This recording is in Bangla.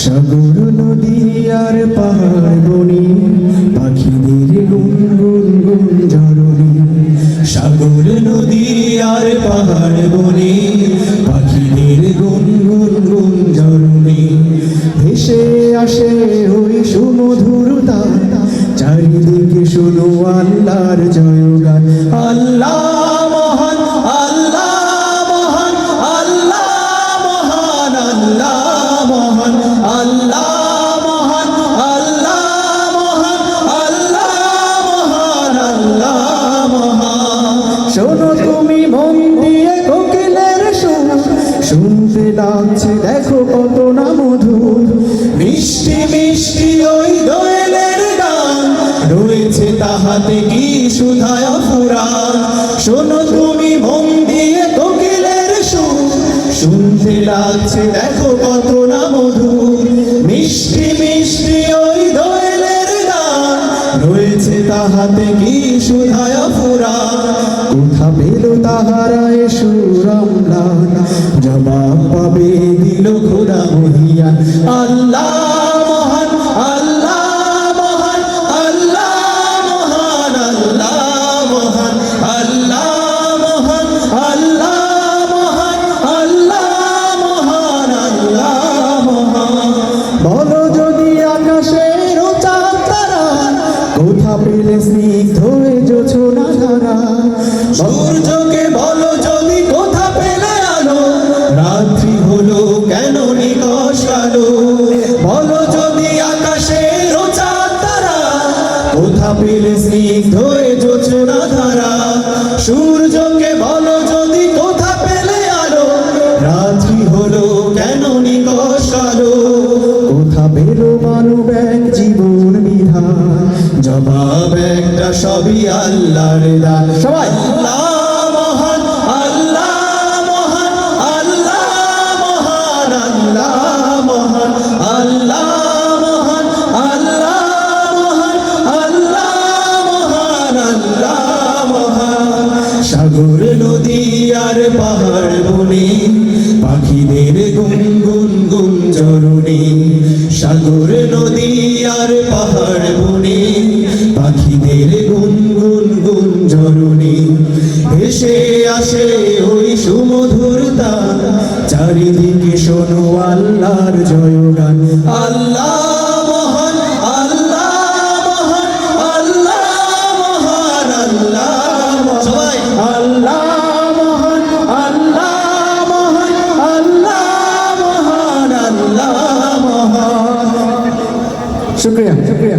সাগর নদী আর পাহাড় বনি, পাখিদের গুনগুন গুন ঝরনি সাগর নদী আর পাহাড় বনি, পাখিদের গুনগুন গুন ঝরনি ভেসে আসে ওই সুমধুরতা চারিদিকে শুনো আল্লাহর জয়গান। মিষ্টি ওই দোয়েলের গান। রয়েছে তাহাতে কি সুধায় ফুরান শোনো তুমি মন দিয়ে কোকিলের সুর। শুনতে লাগছে, দেখো কত না মধুর। মিষ্টি মিষ্টি ওই দোয়েলের গান। রয়েছে তাহাতে কি সুধায় ফুরান কোথা পেল তাহারা এ সুরমলা জবাব পাবে দিল খোদা মহিয়ান। আল্লাহ কোথা স্নিগ্ধ জোছনা ধারা সূর্যকে বলো যদি কোথা পেলে আলো? রাত্রি হলো কেন নিকশ আলো? বলো যদি আকাশের তারা। কোথা পেলে স্নিগ্ধ জোছনা ধারা সূর্যকে বলো যদি কোথা পেলে আলো? রাত্রি হলো কেন নিকশ আলো? কোথা পেল মানব এক জীবন বিধান জবাব একটা সবই আল্লাহর দান। সবাই। আল্লাহ মহান আল্লাহ মহান আল্লাহ মহান আল্লাহ মহান আল্লাহ মহান আল্লাহ মহান আল্লাহ মহান আল্লাহ মহান। সাগর নদী আর পাহাড় বনে পাখিদের গুনগুন গুন জরুরি সাগর নদী আর পাহাড় বনে পাখিদের গুনগুন গুন জরুরি ভেসে আসে ওই সুমধুরতা চারিদিকে শোনো আল্লাহর জয়গান। আল্লাহ মহান আল্লাহ মহান আল্লাহ মহান আল্লাহ সবাই। আল্লাহ মহান আল্লাহ মহান আল্লাহ মহান আল্লাহ মহান। শুক্রিয়া। শুক্রিয়া।